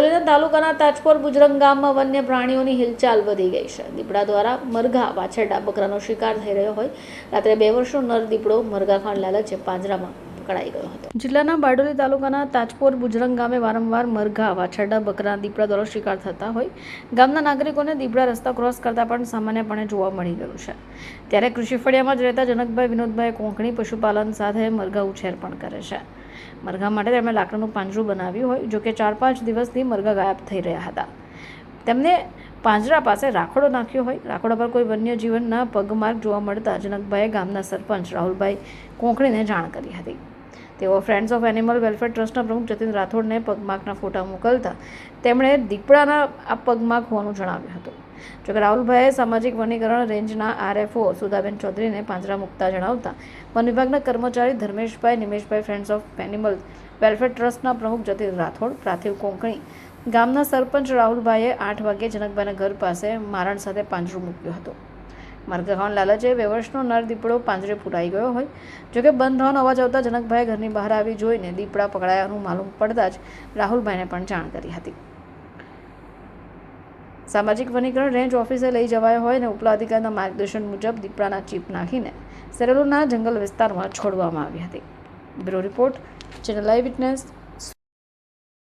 સુરેન્દ્રનગર તાલુકાના તાજપોર બુજરંગ ગામમાં વન્ય પ્રાણીઓની હિલચાલ વધી ગઈ છે. દીપડા દ્વારા મરઘા વાછરડા બકરાનો શિકાર થઈ રહ્યો હોય. રાત્રે બે વર્ષનો નર દીપડો મરઘા ખાણ લાલચે પાંજરામાં પકડાઈ ગયો હતો. જિલ્લાના બારડોલી તાલુકાના તાજપોર બુજરંગ ગામે વારંવાર મરઘા, વાછરડા, બકરા દીપડા દ્વારા શિકાર થતા હોય. ગામના નાગરિકોને દીપડા રસ્તા ક્રોસ કરતા પણ સામાન્યપણે જોવા મળી ગયું છે. ત્યારે કૃષિ ફળિયામાં જ રહેતા જનકભાઈ, વિનોદભાઈ કોંકણી પશુપાલન સાથે મરઘા ઉછેર પણ કરે છે. મરઘા માટે તેમણે લાકડાનું પાંજરું બનાવ્યું હોય, જો કે ચાર પાંચ દિવસથી મરઘા ગાયબ થઈ રહ્યા હતા. તેમને પાંજરા પાસે રાખોડો નાખ્યો હોય, રાખોડા પર કોઈ વન્ય જીવનના પગમાર્ગ જોવા મળતા જનકભાઈએ ગામના સરપંચ રાહુલભાઈ કોંકણીને જાણ કરી હતી. તેઓ ફ્રેન્ડ્સ ઓફ એનિમલ વેલફેર ટ્રસ્ટના પ્રમુખ જતીન રાઠોડને પગમાર્ગના ફોટા મોકલતા તેમણે દીપડાના આ પગમાર્ગ હોવાનું જણાવ્યું હતું. જોકે રાહુલભાઈએ સામાજિક વનીકરણ રેન્જના આરએફઓ સુધાબેન ચૌધરીને પાંજરા મૂકતા જણાવતા, વન વિભાગના કર્મચારી ધર્મેશભાઈ, નિમેશભાઈ ફ્રેન્ડ્સ ઓફ એનિમલ વેલફેર ટ્રસ્ટના પ્રમુખ જતીન રાઠોડ, પ્રાથિવ કોંકણી. ગામના સરપંચ રાહુલભાઈએ આઠ વાગ્યે જનકભાઈના ઘર પાસે મારણ સાથે પાંજરું મૂક્યું હતું. મરઘા ખાવાનું લાલચે બે વર્ષનો નર દીપડો પાંજરે પુરાઈ ગયો હોય. જોકે બંધ થવાનો અવાજ આવતા જનકભાઈ ઘરની બહાર આવી જોઈને દીપડા પકડાયાનું માલુમ પડતા જ રાહુલભાઈને પણ જાણ કરી હતી. સામાજિક વનીકરણ રેન્જ ઓફિસે લઈ જવાયો હોય અને ઉપલા અધિકારીના માર્ગદર્શન મુજબ દીપડાના ચીપ નાખીને સેરેલોના જંગલ વિસ્તારમાં છોડવામાં આવી હતી. Bureau report, channel live witness